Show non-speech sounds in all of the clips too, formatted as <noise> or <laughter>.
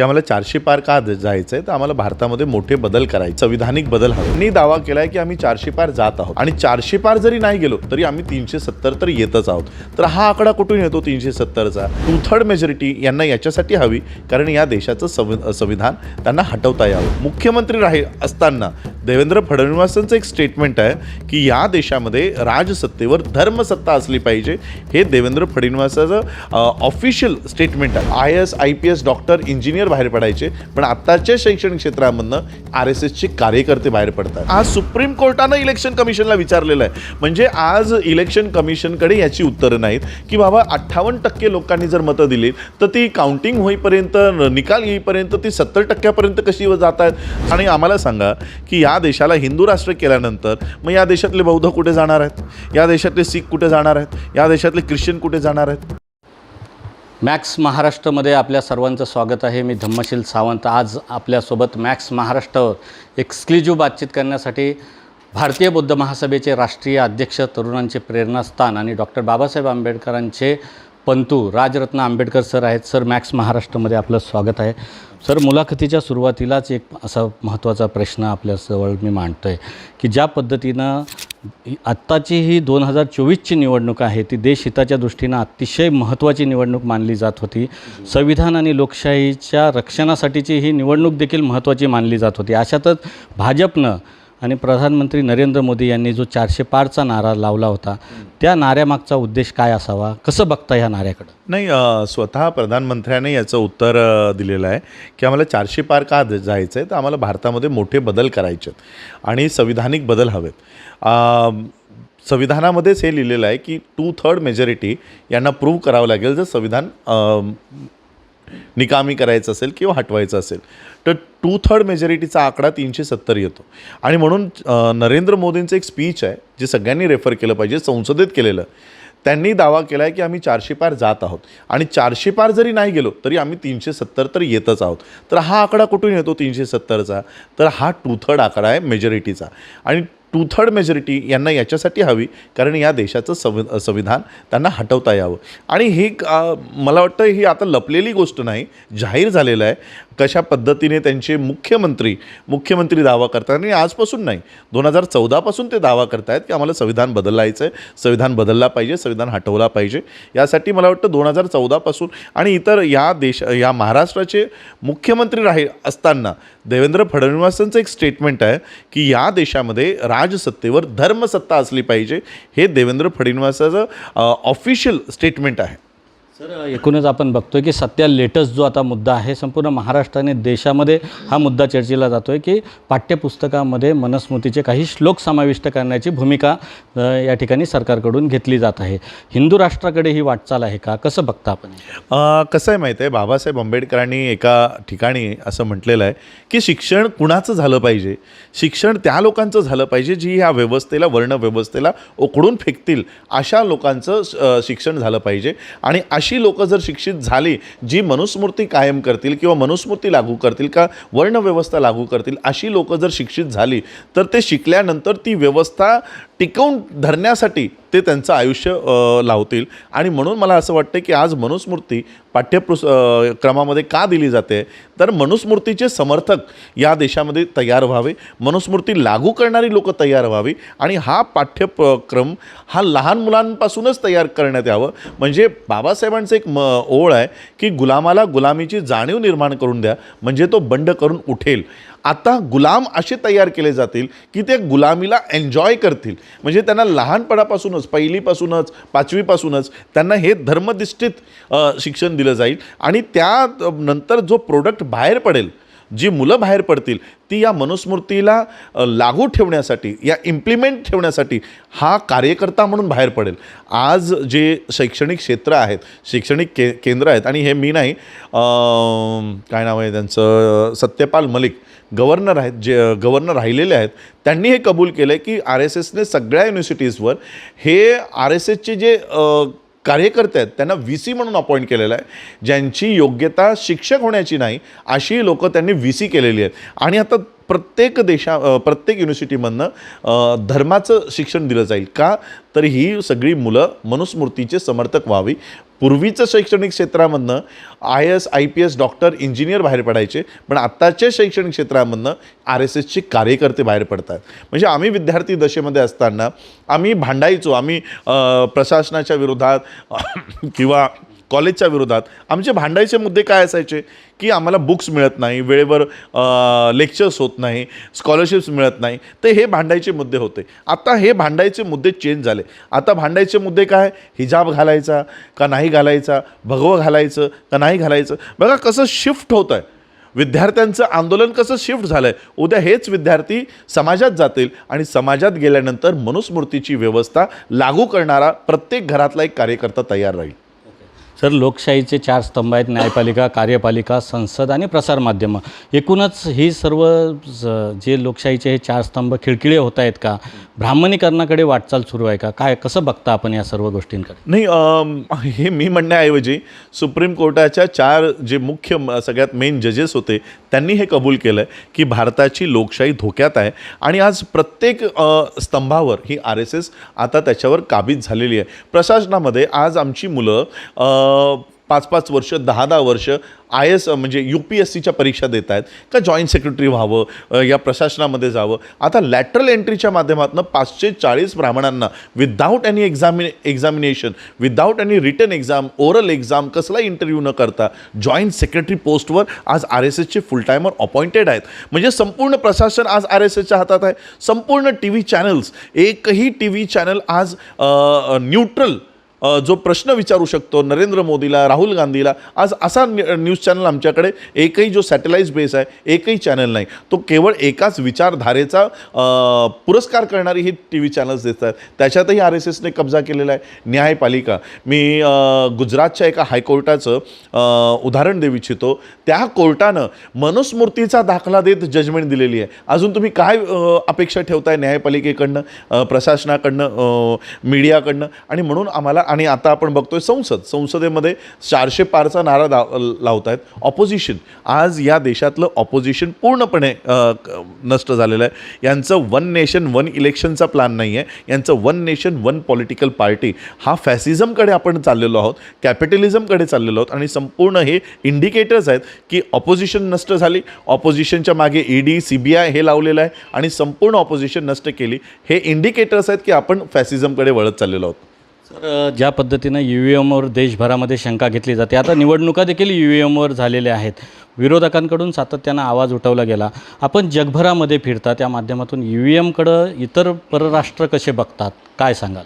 की आम्हाला चारशे पार का जायचं आहे तर आम्हाला भारतामध्ये मोठे बदल करायचे संविधानिक बदल हवे. मी दावा केलाय की आम्ही चारशे पार जात आहोत. आणि चारशे पार जरी नाही गेलो तरी आम्ही तीनशे सत्तर तर येतच आहोत. तर हा आकडा कुठून येतो तीनशे सत्तरचा? टू थर्ड मेजॉरिटी यांना याच्यासाठी हवी कारण या देशाचं संवि संविधान त्यांना हटवता यावं. मुख्यमंत्री राहील असताना देवेंद्र फडणवीसांचं एक स्टेटमेंट आहे की या देशामध्ये राजसत्तेवर धर्मसत्ता असली पाहिजे. हे देवेंद्र फडणवीसाचं ऑफिशियल स्टेटमेंट आहे. I S I P S doctor engineer बाहेर पडायचे पण आत्ताच्या शैक्षणिक क्षेत्रामधनं आर एस एसचे कार्यकर्ते बाहेर पडतात. आज सुप्रीम कोर्टानं इलेक्शन कमिशनला विचारलेलं आहे. म्हणजे आज इलेक्शन कमिशनकडे याची उत्तरं नाहीत की बाबा अठ्ठावन्न टक्के लोकांनी जर मतं दिली तर ती काउंटिंग होईपर्यंत निकाल येईपर्यंत ती सत्तर टक्क्यापर्यंत कशी जात आहेत आणि आम्हाला सांगा की या देशाला हिंदू राष्ट्र केल्यानंतर मग या देशातले बौद्ध कुठे जाणार आहेत? या देशातले शीख कुठे जाणार आहेत? या देशातले ख्रिश्चन कुठे जाणार आहेत? मॅक्स महाराष्ट्रमध्ये आपल्या सर्वांचं स्वागत आहे. मी धम्मशील सावंत. आज आपल्यासोबत मॅक्स महाराष्ट्रावर एक्सक्लुझिव्ह बातचीत करण्यासाठी भारतीय बौद्ध महासभेचे राष्ट्रीय अध्यक्ष तरुणांचे प्रेरणास्थान आणि डॉक्टर बाबासाहेब आंबेडकरांचे पंतू राजरत्न आंबेडकर सर आहेत. सर मॅक्स महाराष्ट्रामध्ये आपलं स्वागत आहे. सर मुलाखतीच्या सुरुवातीलाच एक असा महत्त्वाचा प्रश्न आपल्याजवळ मी मांडतो आहे की ज्या पद्धतीनं आत्ताची ही दोन हजार चोवीसची निवडणूक आहे ती देशहिताच्या दृष्टीनं अतिशय महत्त्वाची निवडणूक मानली जात होती. संविधान आणि लोकशाहीच्या रक्षणासाठीची ही निवडणूक देखील महत्त्वाची मानली जात होती. अशातच भाजपनं आणि प्रधानमंत्री नरेंद्र मोदी यांनी जो चारशे पारचा नारा लावला होता त्या नाऱ्यामागचा उद्देश काय असावा? कसं बघता ह्या नाऱ्याकडं? नाही स्वतः प्रधानमंत्र्याने याचं उत्तर दिलेलं आहे की आम्हाला चारशे पार का जायचं आहे तर आम्हाला भारतामध्ये मोठे बदल करायचे आहेत आणि संविधानिक बदल हवेत. संविधानामध्येच हे लिहिलेलं आहे की टू थर्ड मेजॉरिटी यांना प्रूव्ह करावं लागेल जर संविधान निकामी करायचं असेल किंवा हटवायचं असेल तर टू थर्ड मेजॉरिटीचा आकडा तीनशे सत्तर येतो. आणि म्हणून नरेंद्र मोदींचं एक स्पीच आहे जे सगळ्यांनी रेफर केलं पाहिजे संसदेत केलेलं. त्यांनी दावा केला आहे की आम्ही चारशे पार जात आहोत. आणि चारशे पार जरी नाही गेलो तरी आम्ही तीनशे सत्तर तर येतच आहोत. तर हा आकडा कुठून येतो? तीनशे सत्तरचा. तर हा टू थर्ड आकडा आहे मेजॉरिटीचा आणि टू थर्ड मेजॉरिटी यांना याच्यासाठी हवी कारण या देशाचं संवि संविधान त्यांना हटवता यावं. आणि ही मला वाटतं ही आता लपलेली गोष्ट नाही जाहीर झालेलं आहे. कशा पद्धतीने त्यांचे मुख्यमंत्री मुख्यमंत्री दावा करतात आणि आजपासून नाही दोन हजार चौदापासून ते दावा करतायत की आम्हाला संविधान बदलायचं आहे संविधान बदलला पाहिजे संविधान हटवला पाहिजे. यासाठी मला वाटतं दोन हजार चौदापासून आणि इतर या देश या महाराष्ट्राचे मुख्यमंत्री राहील असताना देवेंद्र फडणवीसांचं एक स्टेटमेंट आहे की या देशामध्ये राजसत्तेवर धर्मसत्ता असली पाहिजे हे देवेंद्र फडणवीसाचं ऑफिशियल स्टेटमेंट आहे. सर एकूणच आपण बघतोय की सध्या लेटेस्ट जो आता मुद्दा आहे संपूर्ण महाराष्ट्राने देशामध्ये हा मुद्दा चर्चेला जातो आहे की पाठ्यपुस्तकामध्ये मनस्मृतीचे काही श्लोक समाविष्ट करण्याची भूमिका या ठिकाणी सरकारकडून घेतली जात आहे. हिंदू राष्ट्राकडे ही वाटचाल आहे का? कसं बघता आपण? कसं आहे माहिती आहे? बाबासाहेब आंबेडकरांनी एका ठिकाणी असं म्हटलेलं आहे की शिक्षण कुणाचं झालं पाहिजे? शिक्षण त्या लोकांचं झालं पाहिजे जी ह्या व्यवस्थेला वर्ण व्यवस्थेला उकडून फेकतील अशा लोकांचं शिक्षण झालं पाहिजे. आणि अशी अशी लोकं जर शिक्षित झाली जी मनुस्मृती कायम करतील किंवा मनुस्मृती लागू करतील का वर्णव्यवस्था लागू करतील अशी लोकं जर शिक्षित झाली तर ते शिकल्यानंतर ती व्यवस्था टिकवून धरण्यासाठी ते त्यांचं आयुष्य लावतील. आणि म्हणून मला असं वाटतं की आज मनुस्मृती पाठ्यपुस क्रमामध्ये का दिली जाते? तर मनुस्मृतीचे समर्थक या देशामध्ये तयार व्हावे. मनुस्मृती लागू करणारी लोकं तयार व्हावी. आणि हा पाठ्यक्रम हा लहान मुलांपासूनच तयार करण्यात यावं. म्हणजे बाबासाहेबांचं एक म ओळ आहे की गुलामाला गुलामीची जाणीव निर्माण करून द्या. म्हणजे तो बंड करून उठेल. आता गुलाम असे तयार केले जातील की ते गुलामीला एन्जॉय करतील. म्हणजे त्यांना लहानपणापासूनच पहिलीपासूनच पाचवीपासूनच त्यांना हे धर्मदिष्ठित शिक्षण दिलं जाईल. आणि त्या नंतर जो प्रोडक्ट बाहेर पडेल जी मुलं बाहेर पडतील ती या मनुस्मृतीला लागू ठेवण्यासाठी या इम्प्लिमेंट ठेवण्यासाठी हा कार्यकर्ता म्हणून बाहेर पडेल. आज जे शैक्षणिक क्षेत्र आहेत शैक्षणिक के केंद्र आहेत आणि हे मी नाही काय नाव आहे त्यांचं सत्यपाल मलिक गव्हर्नर आहेत जे गव्हर्नर राहिलेले आहेत त्यांनी हे कबूल केलं आहे की आर एस एसने सगळ्या युनिव्हर्सिटीजवर हे आर एस एसचे जे कार्यकर्ते आहेत त्यांना व्ही सी म्हणून अपॉइंट केलेलं आहे. ज्यांची योग्यता शिक्षक होण्याची नाही अशी लोकं त्यांनी व्ही सी केलेली आहेत. आणि आता प्रत्येक देशा प्रत्येक युनिव्हर्सिटीमधनं धर्माचं शिक्षण दिलं जाईल. का? तर ही सगळी मुलं मनुस्मृतीचे समर्थक व्हावी. पूर्वीचं शैक्षणिक क्षेत्रामधनं I S I P S doctor engineer बाहेर पडायचे पण आत्ताच्या शैक्षणिक क्षेत्रामधनं आर एस एसचे कार्यकर्ते बाहेर पडतात. म्हणजे आम्ही विद्यार्थी दशेमध्ये असताना आम्ही भांडायचो आम्ही प्रशासनाच्या विरोधात किंवा कॉलेजच्या विरोधात आमचे भांडायचे मुद्दे काय असायचे? की आम्हाला बुक्स मिळत नाही वेळेवर लेक्चर्स होत नाही स्कॉलरशिप्स मिळत नाही तर हे भांडायचे मुद्दे होते. आता हे भांडायचे मुद्दे चेंज झाले. आता भांडायचे मुद्दे काय? हिजाब घालायचा का नाही घालायचा? भगवं घालायचं का नाही घालायचं? बघा कसं शिफ्ट होतं आहे. विद्यार्थ्यांचं आंदोलन कसं शिफ्ट झालं आहे उद्या हेच विद्यार्थी समाजात जातील आणि समाजात गेल्यानंतर मनुस्मृतीची व्यवस्था लागू करणारा प्रत्येक घरातला एक कार्यकर्ता तयार राहील. सर लोकशाहीचे चार स्तंभ आहेत न्यायपालिका कार्यपालिका संसद आणि प्रसारमाध्यमं एकूणच ही सर्व जे लोकशाहीचे हे चार स्तंभ खिळखिळे होत आहेत का? ब्राह्मणीकरणाकडे वाटचाल सुरू आहे का? काय कसं बघता आपण या सर्व गोष्टींकडे? नाही हे मी म्हणण्याऐवजी सुप्रीम कोर्टाच्या चार जे मुख्य म- सगळ्यात मेन जजेस होते त्यांनी हे कबूल केलं आहे की भारताची लोकशाही धोक्यात आहे. आणि आज प्रत्येक स्तंभावर ही आर एस एस आता त्याच्यावर काबीज झालेली आहे. प्रशासनामध्ये आज आमची मुलं पाच पाच वर्ष दहा दहा वर्ष आय एस म्हणजे यू पी एस सीच्या परीक्षा देत आहेत का जॉईंट सेक्रेटरी व्हावं या प्रशासनामध्ये जावं? आता लॅटरल एंट्रीच्या माध्यमातून पाचशे चाळीस ब्राह्मणांना without any examine examination without any written exam oral exam कसला इंटरव्ह्यू न करता जॉईंट सेक्रेटरी पोस्टवर आज आर एस एसचे फुल टायमर अपॉइंटेड आहेत. म्हणजे संपूर्ण प्रशासन आज आर एस एसच्या हातात आहे. संपूर्ण टी व्ही चॅनल्स एकही टी व्ही चॅनल आज न्यूट्रल जो प्रश्न विचारू शकतो नरेंद्र मोदीला राहुल गांधीला आज असा न्यूज चॅनल आमच्याकडे एकही जो सॅटेलाईट बेस आहे एकही चॅनल नाही. तो केवळ एकाच विचारधारेचा पुरस्कार करणारी ही टी व्ही चॅनल्स देतात त्याच्यातही आर एस एसने कब्जा केलेला आहे. न्यायपालिका. मी गुजरातच्या एका हायकोर्टाचं उदाहरण देऊ इच्छितो. त्या कोर्टानं मनुस्मृतीचा दाखला देत जजमेंट दिलेली आहे. अजून तुम्ही काय अपेक्षा ठेवताय न्यायपालिकेकडनं प्रशासनाकडनं मीडियाकडनं? आणि म्हणून आम्हाला आणि आता आपण बघतोय संसद. संसदेमध्ये चारशे पारचा नारा दा लावत आहेत ऑपोजिशन आज या देशातलं ऑपोजिशन पूर्णपणे नष्ट झालेलं आहे. यांचं वन नेशन वन इलेक्शनचा प्लॅन नाही आहे यांचं one nation one political party हा फॅसिझमकडे आपण चाललेलो आहोत. कॅपिटलिझमकडे चाललेलो आहोत. आणि संपूर्ण हे इंडिकेटर्स आहेत की ऑपोजिशन नष्ट झाली. ऑपोजिशनच्या मागे E ED C B I हे लावलेलं आहे. आणि संपूर्ण ऑपोजिशन नष्ट केली. हे इंडिकेटर्स आहेत की आपण फॅसिझमकडे वळत चाललेलो आहोत. तर ज्या पद्धतीनं यू व्ही एमवर देशभरामध्ये शंका घेतली जाते आता निवडणुका देखील यू व्ही एमवर झालेल्या आहेत. विरोधकांकडून सातत्यानं आवाज उठवला गेला. आपण जगभरामध्ये फिरता त्या माध्यमातून यू व्ही एमकडं इतर परराष्ट्र कसे बघतात? काय सांगाल?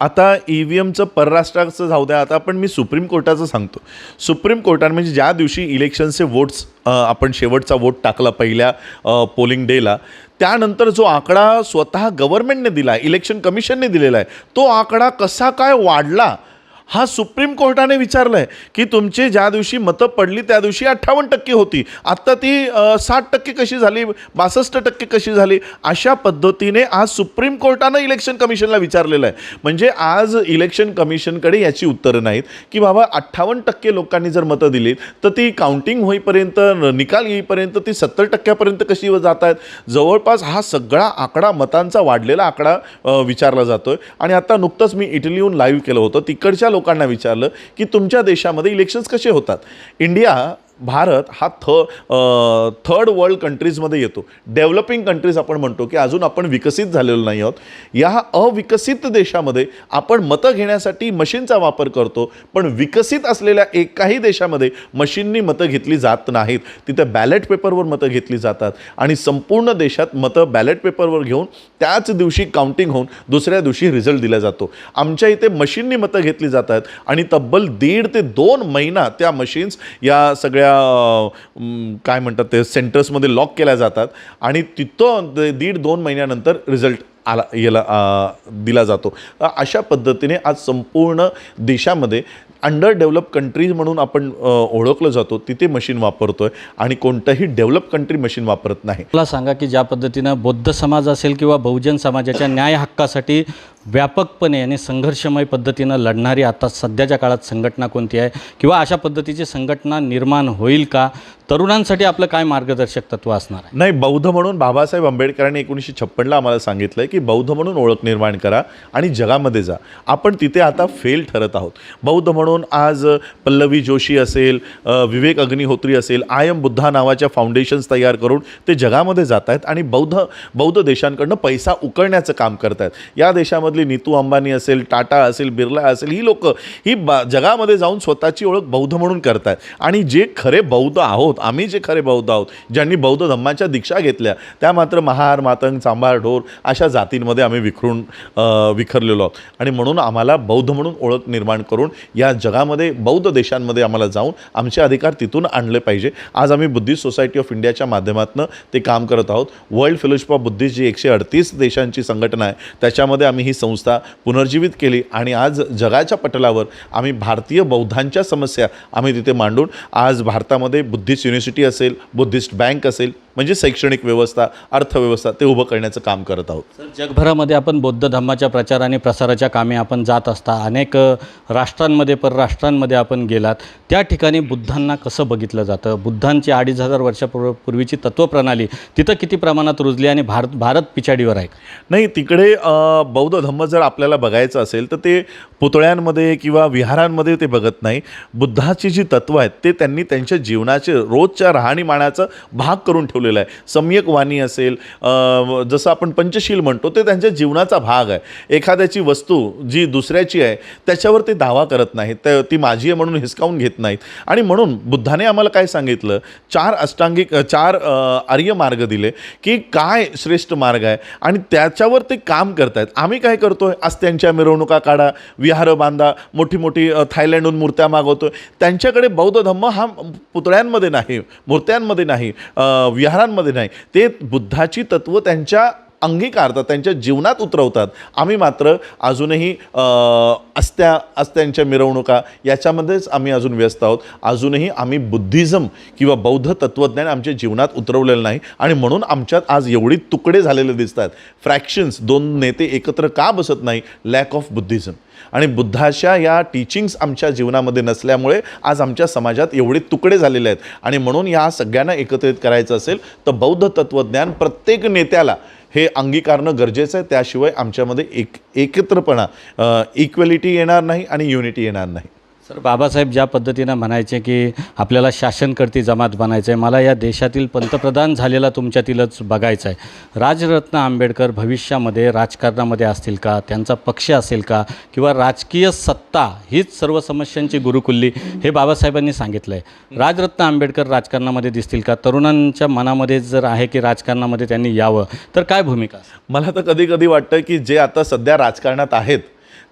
आता ई व्ही एमचं परराष्ट्राचं जाऊ द्या आता आपण मी सुप्रीम कोर्टाचं सांगतो. सुप्रीम कोर्टानं म्हणजे ज्या दिवशी इलेक्शनचे वोट्स आपण शेवटचा वोट टाकला पहिल्या पोलिंग डेला त्यानंतर जो आकडा स्वतः गव्हर्नमेंटने दिला आहे इलेक्शन कमिशनने दिलेला आहे तो आकडा कसा काय वाढला हा सुप्रीम कोर्टाने विचारलं आहे की तुमची ज्या दिवशी मतं पडली त्या दिवशी अठ्ठावन्न टक्के होती. आत्ता ती साठ टक्के कशी झाली? बासष्ट टक्के कशी झाली? अशा पद्धतीने आज सुप्रीम कोर्टानं इलेक्शन कमिशनला विचारलेलं आहे. म्हणजे आज इलेक्शन कमिशनकडे याची उत्तरं नाहीत की बाबा अठ्ठावन्न टक्के लोकांनी जर मतं दिली तर ती काउंटिंग होईपर्यंत निकाल येईपर्यंत ती सत्तर टक्क्यापर्यंत कशी जात आहेत जवळपास हा सगळा आकडा मतांचा वाढलेला आकडा विचारला जातो आहे आणि आता नुकतंच मी इटलीहून लाईव्ह केलं होतं. तिकडच्या लोकांना विचारलं की तुमच्या देशामध्ये इलेक्शन्स कसे होतात? इंडिया भारत हा थ थर्ड वर्ल्ड कंट्रीजमध्ये येतो. डेव्हलपिंग कंट्रीज आपण म्हणतो की अजून आपण विकसित झालेलो नाही आहोत. या अविकसित देशामध्ये आपण मतं घेण्यासाठी मशीनचा वापर करतो पण विकसित असलेल्या एकाही देशामध्ये मशीननी मतं घेतली जात नाहीत. तिथे बॅलेट पेपरवर मतं घेतली जातात आणि संपूर्ण देशात मतं बॅलेट पेपरवर घेऊन त्याच दिवशी काउंटिंग होऊन दुसऱ्या दिवशी रिझल्ट दिला जातो. आमच्या इथे मशीननी मतं घेतली जातात आणि तब्बल दीड ते दोन महिना त्या मशीन्स या सगळ्या त्या काय म्हणतात ते सेंटर्समध्ये लॉक केल्या जातात आणि तिथं दीड दोन महिन्यानंतर रिझल्ट आला याला दिला जातो. अशा पद्धतीने आज संपूर्ण देशामध्ये अंडर डेव्हलप कंट्रीज म्हणून आपण ओळखलं जातो. तिथे मशीन वापरतो आहे आणि कोणतंही डेव्हलप कंट्री मशीन वापरत नाही. मला सांगा की ज्या पद्धतीनं बौद्ध समाज असेल किंवा बहुजन समाजाच्या न्याय हक्कासाठी व्यापकपणे आणि संघर्षमय पद्धतीनं लढणारी आता सध्याच्या काळात संघटना कोणती आहे? किंवा अशा पद्धतीची संघटना निर्माण होईल का? तरुणांसाठी आपलं काय मार्गदर्शक तत्व असणार आहे? नाही बौद्ध म्हणून बाबासाहेब आंबेडकरांनी एकोणीसशे छप्पनला आम्हाला सांगितलं आहे की बौद्ध म्हणून ओळख निर्माण करा आणि जगामध्ये जा. आपण तिथे आता फेल ठरत आहोत. बौद्ध म्हणून आज पल्लवी जोशी असेल विवेक अग्निहोत्री असेल आय एम बुद्धा नावाच्या फाउंडेशन्स तयार करून ते जगामध्ये जात आहेत आणि बौद्ध बौद्ध देशांकडनं पैसा उकळण्याचं काम करत आहेत या देशामध्ये देशामधली नीतू अंबानी असेल टाटा असेल बिर्ला असेल ही लोक ही बा जगामध्ये जाऊन स्वतःची ओळख बौद्ध म्हणून करतात आणि जे खरे बौद्ध आहोत आम्ही जे खरे बौद्ध आहोत ज्यांनी बौद्ध धम्माच्या दीक्षा घेतल्या त्या मात्र महार मातंग चांभार ढोर अशा जातींमध्ये आम्ही विखरून विखरलेलो आहोत. आणि म्हणून आम्हाला बौद्ध म्हणून ओळख निर्माण करून या जगामध्ये बौद्ध देशांमध्ये आम्हाला जाऊन आमचे अधिकार तिथून आणले पाहिजे. आज आम्ही बुद्धिस्ट सोसायटी ऑफ इंडियाच्या माध्यमातून ते काम करत आहोत. वर्ल्ड फेलोशिप ऑफ बुद्धिस्ट जी एकशे अडतीस देशांची संघटना आहे त्याच्यामध्ये आम्ही ही संस्था पुनर्जीवित केली आणि आज जगाच्या पटलावर आम्ही भारतीय बौद्धांच्या समस्या आम्ही तिथे मांडून आज भारतामध्ये बुद्धिस्ट युनिव्हर्सिटी असेल बुद्धिस्ट बँक असेल म्हणजे शैक्षणिक व्यवस्था अर्थव्यवस्था ते उभं करण्याचं काम करत आहोत. जगभरामध्ये आपण बौद्ध धर्माच्या प्रचार आणि प्रसाराच्या कामे आपण जात असता अनेक राष्ट्रांमध्ये परराष्ट्रांमध्ये आपण गेलात त्या ठिकाणी बुद्धांना कसं बघितलं जातं? बुद्धांची अडीच हजार वर्षापूर्व पूर्वीची तत्त्वप्रणाली तिथं किती प्रमाणात रुजली आणि भारत भारत पिछाडीवर आहे नाही तिकडे बौद्ध धम्म जर आपल्याला बघायचं असेल तर ते पुतळ्यांमध्ये किंवा विहारांमध्ये ते बघत नाही. बुद्धाची जी तत्त्वं आहेत ते त्यांनी त्यांच्या जीवनाचे रोजच्या राहणीमानाचा भाग करून ठेवलेलं आहे. सम्यक वाणी असेल जसं आपण पंचशील म्हणतो ते त्यांच्या जीवनाचा भाग आहे. एखाद्याची वस्तू जी दुसऱ्याची आहे त्याच्यावर ते दावा करत नाहीत. त्या ती माझी आहे म्हणून हिसकावून घेत नाहीत. आणि म्हणून बुद्धाने आम्हाला काय सांगितलं? चार अष्टांगिक चार आर्य मार्ग दिले की काय श्रेष्ठ मार्ग आहे आणि त्याच्यावर ते काम करतायत. आम्ही काय करतो आहे अस्त्यांच्या मिरवणुका काढा विहार बांधा मोठी मोठी थायलंडहून मूर्त्या मागवतोय. त्यांच्याकडे बौद्ध धम्म हा पुतळ्यांमध्ये नाही मूर्त्यांमध्ये नाही विहारांमध्ये नाही. ते बुद्धाची तत्त्व त्यांच्या अंगीकारतात त्यांच्या जीवनात उतरवतात. आम्ही मात्र अजूनही अस्त्या अस्त्यांच्या मिरवणुका याच्यामध्येच आम्ही अजून व्यस्त आहोत. अजूनही आम्ही बुद्धिझम किंवा बौद्ध तत्त्वज्ञान आमच्या जीवनात उतरवलेलं नाही आणि म्हणून आमच्यात आज एवढी तुकडे झालेले दिसतात. फ्रॅक्शन्स दोन नेते एकत्र का बसत नाही? Lack of Buddhism. आणि बुद्धाच्या या टीचिंग्स आमच्या जीवनामध्ये नसल्यामुळे आज आमच्या समाजात एवढे तुकडे झालेले आहेत. आणि म्हणून या सगळ्यांना एकत्रित करायचं असेल तर बौद्ध तत्त्वज्ञान प्रत्येक नेत्याला हे अंगीकारणं गरजेचं आहे. त्याशिवाय आमच्यामध्ये एक एकत्रपणा इक्वॅलिटी येणार नाही आणि युनिटी येणार नाही. सर बाबासाहेब ज्या पद्धतीनं म्हणायचे की आपल्याला शासनकर्ती जमात बनायचं आहे मला या देशातील पंतप्रधान झालेला तुमच्यातीलच बघायचं आहे राजरत्न आंबेडकर भविष्यामध्ये राजकारणामध्ये असतील का? त्यांचा पक्ष असेल का? किंवा राजकीय सत्ता हीच सर्व समस्यांची गुरुकुल्ली हे बाबासाहेबांनी सांगितलं आहे राजरत्न आंबेडकर राजकारणामध्ये दिसतील का? तरुणांच्या मनामध्ये जर आहे की राजकारणामध्ये त्यांनी यावं तर काय भूमिका? मला तर कधी कधी वाटतं की जे आता सध्या राजकारणात आहेत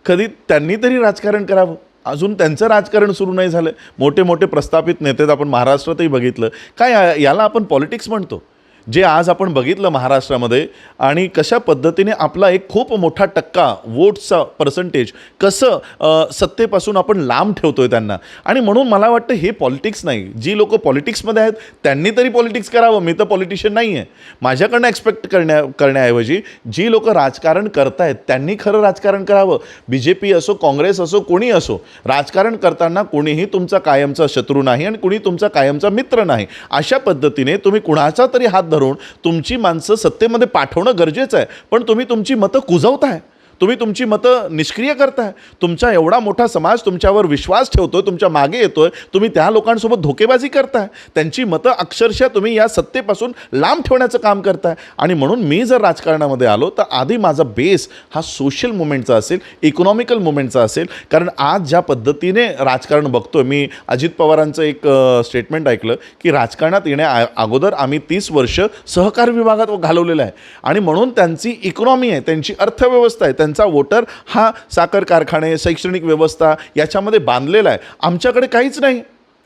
कधी त्यांनी तरी राजकारण करावं. अजून त्यांचं राजकारण सुरू नाही झालं. मोठे मोठे प्रस्थापित नेते आपण महाराष्ट्रातही बघितलं. काय याला आपण पॉलिटिक्स म्हणतो? जे आज आपण बघितलं महाराष्ट्रामध्ये आणि कशा पद्धतीने आपला एक खूप मोठा टक्का वोट्सचा पर्सेंटेज कसं सत्तेपासून आपण लांब ठेवतो आहे त्यांना. आणि म्हणून मला वाटतं हे पॉलिटिक्स नाही. जी लोक पॉलिटिक्समध्ये आहेत त्यांनी तरी पॉलिटिक्स करावं. मी तर पॉलिटिशियन नाही आहे माझ्याकडनं एक्सपेक्ट करण्या करण्याऐवजी जी लोक राजकारण करतायत त्यांनी खरं राजकारण करावं. बी जे पी असो काँग्रेस असो कोणी असो राजकारण करताना कोणीही तुमचा कायमचा शत्रू नाही आणि कुणी तुमचा कायमचा मित्र नाही. अशा पद्धतीने तुम्ही कुणाचा तरी हात धरून तुमची माणसं सत्तेमध्ये पाठवणं गरजेचं आहे. पण तुम्ही तुमची मतं कुजवताय. तुम्ही तुमची मतं निष्क्रिय करताय. तुमचा एवढा मोठा समाज तुमच्यावर विश्वास ठेवतो आहे तुमच्या मागे येतो आहे तुम्ही त्या लोकांसोबत धोकेबाजी करताय. त्यांची मतं अक्षरशः तुम्ही या सत्तेपासून लांब ठेवण्याचं काम करताय. आणि म्हणून मी जर राजकारणामध्ये आलो तर आधी माझा बेस हा सोशल मुवमेंटचा असेल इकॉनॉमिकल मुवमेंटचा असेल. कारण आज ज्या पद्धतीने राजकारण बघतोय मी अजित पवारांचं एक स्टेटमेंट ऐकलं की राजकारणात येण्या अगोदर आम्ही तीस वर्ष सहकार विभागात घालवलेलं आहे. आणि म्हणून त्यांची इकॉनॉमी आहे त्यांची अर्थव्यवस्था आहे त्यांचा वोटर हा साखर कारखाने शैक्षणिक व्यवस्था याच्यामध्ये बांधलेला आहे. आमच्याकडे काहीच नाही.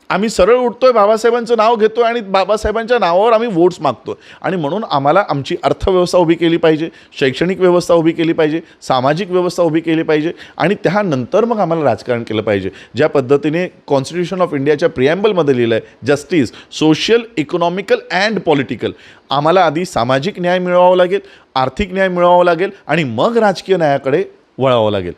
आम्ही सरळ उठतोय बाबासाहेबांचं नाव घेतो आणि बाबासाहेबांच्या नावावर आम्ही वोट्स मागतो आणि म्हणून आम्हाला आमची अर्थव्यवस्था उभी केली पाहिजे शैक्षणिक व्यवस्था उभी केली पाहिजे सामाजिक व्यवस्था उभी केली पाहिजे आणि त्यानंतर मग आम्हाला राजकारण केलं पाहिजे. ज्या पद्धतीने कॉन्स्टिट्यूशन ऑफ इंडियाच्या प्रिॲम्बलमध्ये लिहिलं आहे justice social economical and political आम्हाला आधी सामाजिक न्याय मिळवावा लागेल आर्थिक न्याय मिळवावा लागेल आणि मग राजकीय न्यायाकडे वळावं लागेल.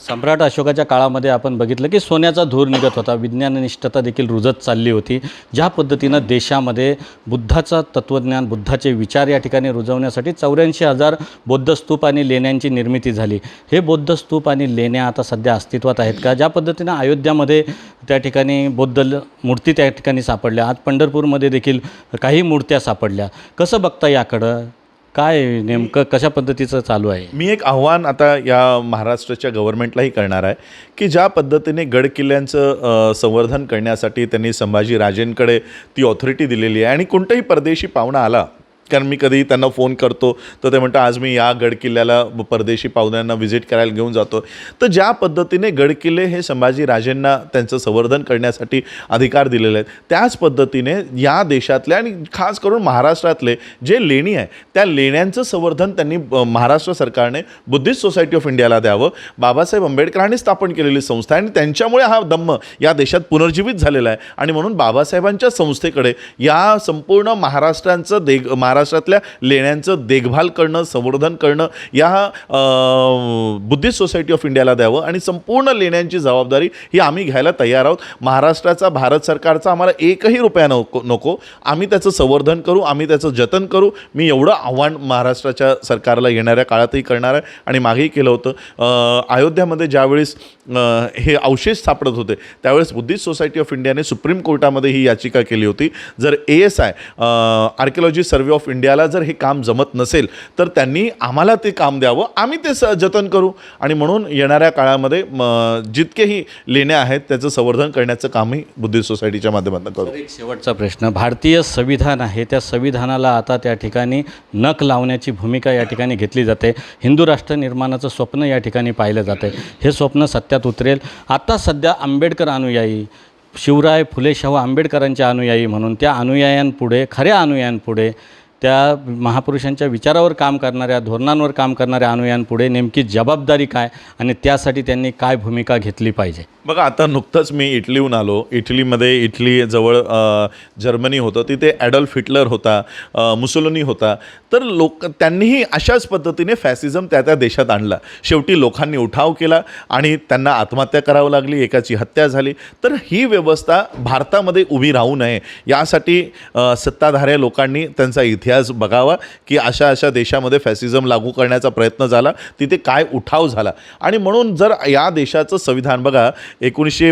सम्राट अशोकाच्या काळामध्ये आपण बघितलं की सोन्याचा धूर निघत होता. विज्ञाननिष्ठता देखील रुजत चालली होती. ज्या पद्धतीनं देशामध्ये बुद्धाचा तत्त्वज्ञान बुद्धाचे विचार या ठिकाणी रुजवण्यासाठी चौऱ्याऐंशी हजार बौद्ध स्तूप आणि लेण्यांची निर्मिती झाली. हे बौद्ध स्तूप आणि लेण्या आता सध्या अस्तित्वात आहेत का? ज्या पद्धतीनं अयोध्यामध्ये त्या ठिकाणी बौद्ध ल- मूर्ती त्या ठिकाणी सापडल्या. आज पंढरपूरमध्ये देखील काही मूर्त्या सापडल्या. कसं बघता याकडं? काय नेमकं कशा पद्धतीचं चालू आहे? मी एक आव्हान आता या महाराष्ट्राच्या गव्हर्नमेंटलाही करणार आहे की ज्या पद्धतीने गड किल्ल्यांचं संवर्धन करण्यासाठी त्यांनी संभाजी राजेंकडे ती ऑथॉरिटी दिलेली आहे. आणि कोणताही परदेशी पाहुणा आला कारण मी कधी त्यांना फोन करतो तर ते म्हणतात आज मी या गडकिल्ल्याला परदेशी पाहुण्यांना व्हिजिट करायला घेऊन जातो. तर ज्या पद्धतीने गडकिल्ले हे संभाजी राजेंना त्यांचं संवर्धन करण्यासाठी अधिकार दिलेले आहेत त्याच पद्धतीने या देशातल्या आणि खास करून महाराष्ट्रातले जे लेणी आहे त्या लेण्यांचं संवर्धन त्यांनी महाराष्ट्र सरकारने बुद्धिस्ट सोसायटी ऑफ इंडियाला द्यावं. बाबासाहेब आंबेडकरांनी स्थापन केलेली संस्था आहे आणि त्यांच्यामुळे हा दम्म या देशात पुनर्जीवित झालेला आहे. आणि म्हणून बाबासाहेबांच्या संस्थेकडे या संपूर्ण महाराष्ट्रांचं देग महाराष्ट्रातल्या लेण्यांचं देखभाल करणं संवर्धन करणं या बुद्धिस्ट सोसायटी ऑफ इंडियाला द्यावं आणि संपूर्ण लेण्यांची जबाबदारी ही आम्ही घ्यायला तयार आहोत. महाराष्ट्राचा भारत सरकारचा आम्हाला एकही रुपया नको नको. आम्ही त्याचं संवर्धन करू आम्ही त्याचं जतन करू. मी एवढं आव्हान महाराष्ट्राच्या सरकारला येणाऱ्या काळातही करणार आहे. आणि मागेही केलं होतं. अयोध्यामध्ये ज्यावेळेस हे अवशेष सापडत होते त्यावेळेस बुद्धिस्ट सोसायटी ऑफ इंडियाने सुप्रीम कोर्टामध्ये ही याचिका केली होती. जर A S I archaeology survey of of इंडियाला जर हे काम जमत नसेल तर त्यांनी आम्हाला ते काम द्यावं आम्ही ते स जतन करू. आणि म्हणून येणाऱ्या काळामध्ये म, जितकेही लेण्या आहेत त्याचं संवर्धन करण्याचं कामही बुद्धिस्ट सोसायटीच्या माध्यमातून करू. एक शेवटचा प्रश्न. भारतीय संविधान आहे त्या संविधानाला आता त्या ठिकाणी नख लावण्याची भूमिका या ठिकाणी घेतली जाते. हिंदू राष्ट्र निर्माणाचं स्वप्न या ठिकाणी पाहिलं जाते. हे स्वप्न सत्यात उतरेल. आता सध्या आंबेडकर अनुयायी शिवराय फुले शाहू आंबेडकरांच्या अनुयायी म्हणून त्या अनुयायांपुढे खऱ्या अनुयायांपुढे त्या महापुरुषांच्या विचारावर काम करणाऱ्या धोरणांवर काम करणाऱ्या अनुयांपुढे नेमकी जबाबदारी काय आणि त्यासाठी त्यांनी काय भूमिका घेतली पाहिजे? बघा आता नुकतंच मी इटलीहून आलो. इटलीमध्ये इटली जवळ जर्मनी होतं. तिथे ॲडल्फ हिटलर होता अ, होता. तर लोक त्यांनीही अशाच पद्धतीने फॅसिझम त्या त्या देशात आणला. शेवटी लोकांनी उठाव केला आणि त्यांना आत्महत्या करावं लागली एकाची हत्या झाली. तर ही व्यवस्था भारतामध्ये उभी राहू नये. यासाठी सत्ताधाऱ्या लोकांनी त्यांचा इतिहास बघावा की अशा अशा देशामध्ये फॅसिझम लागू करण्याचा प्रयत्न झाला तिथे काय उठाव झाला. आणि म्हणून जर या देशाचं संविधान बघा एकोणीसशे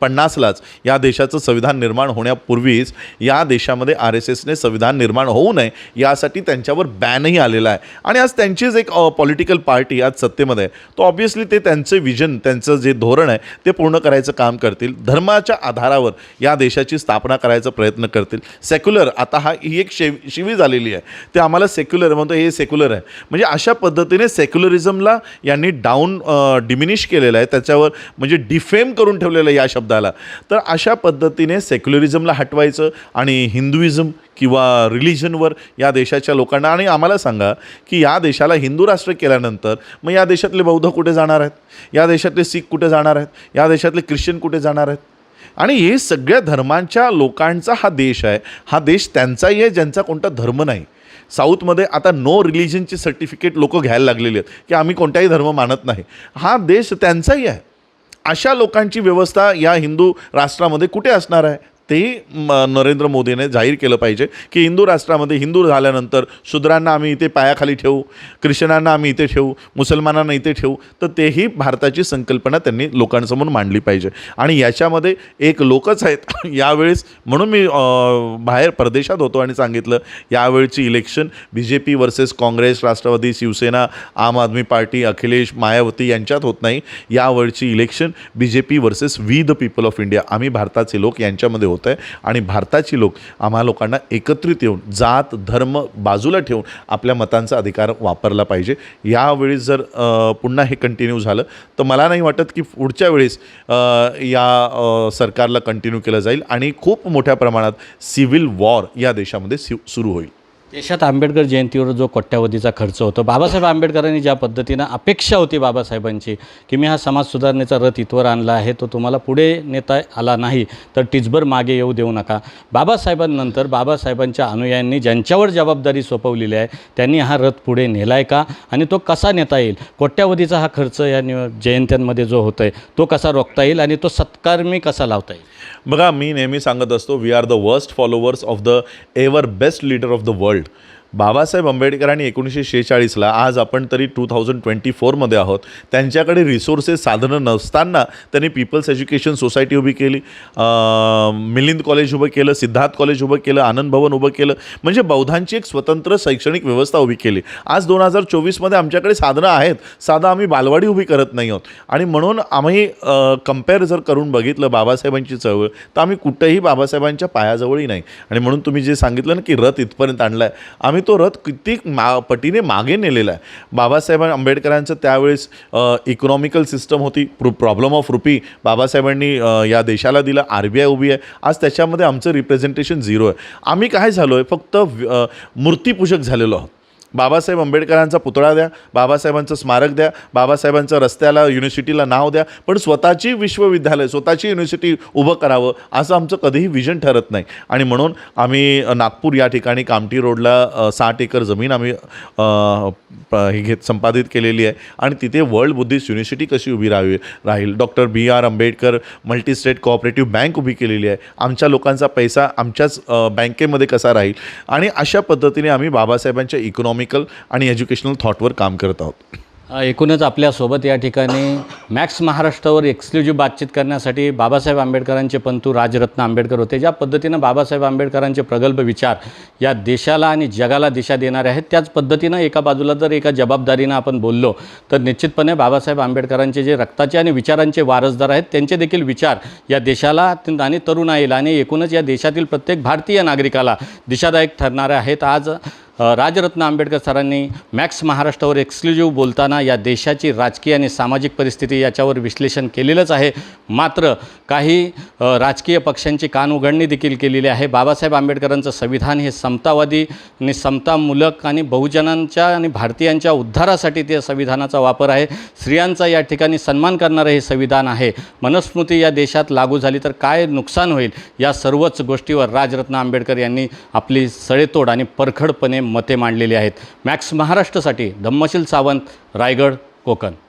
पन्नासलाच या देशाचं संविधान निर्माण होण्यापूर्वीच या देशामध्ये आर एस एसने संविधान निर्माण होऊ नये यासाठी त्यांच्यावर बॅनही आलेला आहे. आणि आज त्यांचीच एक पॉलिटिकल पार्टी आज सत्तेमध्ये आहे. तो ऑब्व्हियसली ते त्यांचे विजन त्यांचं जे धोरण आहे ते पूर्ण करायचं काम करतील. धर्माच्या आधारावर या देशाची स्थापना करायचा प्रयत्न करतील. सेक्युलर आता हा ही एक शे शिवी झालेली आहे. ते आम्हाला सेक्युलर म्हणतो हे सेक्युलर आहे. म्हणजे अशा पद्धतीने सेक्युलरिझमला यांनी डाऊन डिमिनिश केलेलं आहे. त्याच्यावर म्हणजे डिफेम करून ठेवलेलं आहे या शब्दाला. तर अशा पद्धतीने सेक्युलरिझमला हटवायचं आणि हिंदुइझम किंवा रिलिजनवर या देशाच्या लोकांना आणि आम्हाला सांगा की या देशाला हिंदू राष्ट्र केल्यानंतर मग या देशातले बौद्ध कुठे जाणार आहेत? या देशातले सिख कुठे जाणार आहेत? या देशातले ख्रिश्चन कुठे जाणार आहेत? आणि हे सगळ्या धर्मांच्या लोकांचा हा देश आहे. हा देश त्यांचाही आहे ज्यांचा कोणता धर्म नाही. साऊथमध्ये आता नो रिलिजनची सर्टिफिकेट लोक घ्यायला लागलेली आहेत की आम्ही कोणताही धर्म मानत नाही. हा देश त्यांचाही आहे. अशा लोकांची व्यवस्था या हिंदू राष्ट्रामध्ये कुठे असणार आहे? तेही म, नरेंद्र मोदीने जाहीर केलं पाहिजे की हिंदू राष्ट्रामध्ये हिंदू झाल्यानंतर शूद्रांना आम्ही इथे पायाखाली ठेवू ख्रिश्चनांना आम्ही इथे ठेवू मुसलमानांना इथे ठेवू तर तेही भारताची संकल्पना त्यांनी लोकांसमोर मांडली पाहिजे. आणि याच्यामध्ये एक लोकच आहेत. <laughs> यावेळेस म्हणून मी बाहेर परदेशात होतो आणि सांगितलं यावेळची election B J P versus Congress Rashtrawadi Shivsena Aam Aadmi party Akhilesh Mayawati यांच्यात होत नाही. यावेळची election B J P versus we the people of India आम्ही भारताचे लोक यांच्यामध्ये होत. होतं आहे आणि भारताची लोक आम्हा लोकांना एकत्रित येऊन जात धर्म बाजूला ठेवून आपल्या मतांचा अधिकार वापरला पाहिजे. यावेळी जर पुन्हा हे कंटिन्यू झालं तर मला नाही वाटत की पुढच्या वेळेस या सरकारला कंटिन्यू केलं जाईल. आणि खूप मोठ्या प्रमाणात सिव्हिल वॉर या देशामध्ये सि सुरू होईल. देशात आंबेडकर जयंतीवर जो कोट्यावधीचा खर्च होतो बाबासाहेब आंबेडकरांनी ज्या पद्धतीनं अपेक्षा होती बाबासाहेबांची की मी हा समाज सुधारणेचा रथ इथवर आणला आहे तो तुम्हाला पुढे नेता आला नाही तर टिचभर मागे येऊ देऊ नका. बाबासाहेबांनंतर बाबासाहेबांच्या अनुयायांनी ज्यांच्यावर जबाबदारी सोपवलेली आहे त्यांनी हा रथ पुढे नेला आहे का? आणि तो कसा नेता येईल? कोट्यावधीचा हा खर्च या निव जयंत्यांमध्ये जो होतो आहे तो कसा रोखता येईल? आणि तो सत्कारमी कसा लावता येईल? बघा मी नेहमी सांगत असतो we are the worst followers of the ever best leader of the world Babasaheb आंबेडकरांनी एकोणीसशे शेहेचाळीसला आज आपण तरी टू थाउजंड ट्वेंटी फोरमध्ये आहोत त्यांच्याकडे रिसोर्सेस साधनं नसताना त्यांनी पीपल्स एज्युकेशन सोसायटी उभी केली मिलिंद कॉलेज उभं केलं सिद्धार्थ कॉलेज उभं केलं आनंद भवन उभं केलं म्हणजे बौद्धांची एक स्वतंत्र शैक्षणिक व्यवस्था उभी केली. आज दोन हजार चोवीसमध्ये आमच्याकडे साधनं आहेत साधं आम्ही बालवाडी उभी करत नाही आहोत. आणि म्हणून आम्ही कंपेअर जर करून बघितलं बाबासाहेबांची चळवळ तर आम्ही कुठेही बाबासाहेबांच्या पायाजवळही नाही. आणि म्हणून तुम्ही जे सांगितलं ना की रथ इथपर्यंत आणला आहे आम्ही तो रथ किती मा पटीने मागे नेलेला आहे. बाबासाहेब आंबेडकरांचं त्यावेळेस इकॉनॉमिकल सिस्टम होती प्रू प्रॉब्लेम ऑफ रुपी बाबासाहेबांनी या देशाला दिलं आर बी आय उभी आहे. आज त्याच्यामध्ये आमचं रिप्रेझेंटेशन झिरो आहे. आम्ही काय झालो आहे फक्त मूर्तीपूजक झालेलो आहोत. बाबासाहेब आंबेडकरांचा पुतळा द्या बाबासाहेबांचं स्मारक द्या बाबासाहेबांचं रस्त्याला युनिव्हर्सिटीला नाव द्या पण स्वतःची विश्वविद्यालय स्वतःची युनिव्हर्सिटी उभं करावं असं आमचं कधीही विजन ठरत नाही. आणि म्हणून आम्ही नागपूर या ठिकाणी कामठी रोडला साठ एकर जमीन आम्ही प- हे घेत संपादित केलेली आहे. आणि तिथे वर्ल्ड बुद्धिस्ट युनिव्हर्सिटी कशी उभी राहावी राहील? Doctor B R Ambedkar multi state cooperative bank उभी केलेली आहे. आमच्या लोकांचा पैसा आमच्याच बँकेमध्ये कसा राहील? आणि अशा पद्धतीने आम्ही बाबासाहेबांच्या इकॉनॉमिकल आणि एज्युकेशनल थॉटवर काम करत आहोत. एकूणच आपल्यासोबत या ठिकाणी मॅक्स महाराष्ट्रावर एक्सक्लुझिव्ह बातचीत करण्यासाठी बाबासाहेब आंबेडकरांचे पंतू राजरत्न आंबेडकर होते. ज्या पद्धतीनं बाबासाहेब आंबेडकरांचे प्रगल्भ विचार या देशाला आणि जगाला दिशा देणारे आहेत त्याच पद्धतीनं एका बाजूला जर एका जबाबदारीनं आपण बोललो तर निश्चितपणे बाबासाहेब आंबेडकरांचे जे रक्ताचे आणि विचारांचे वारसदार आहेत त्यांचे देखील विचार या देशाला आणि तरुणाईला आणि एकूणच या देशातील प्रत्येक भारतीय नागरिकाला दिशादायक ठरणारे आहेत. आज राजरत्न आंबेडकर सरांनी मॅक्स महाराष्ट्रावर एक्सक्लुझिव्ह बोलताना या देशाची राजकीय आणि सामाजिक परिस्थिती याच्यावर विश्लेषण केलेलंच आहे. मात्र काही राजकीय पक्षांची कान उघडणी देखील केलेली आहे. बाबासाहेब आंबेडकरांचं संविधान हे समतावादी आणि समतामूलक आणि बहुजनांच्या आणि भारतीयांच्या उद्धारासाठी ते संविधानाचा वापर आहे. स्त्रियांचा या ठिकाणी सन्मान करणारं हे संविधान आहे. मनस्मृती या देशात लागू झाली तर काय नुकसान होईल? या सर्वच गोष्टीवर राजरत्न आंबेडकर यांनी आपली सडेतोड आणि परखडपणे मते मांडलेली आहेत. मॅक्स महाराष्ट्रासाठी धम्मशील सावंत रायगड कोकण.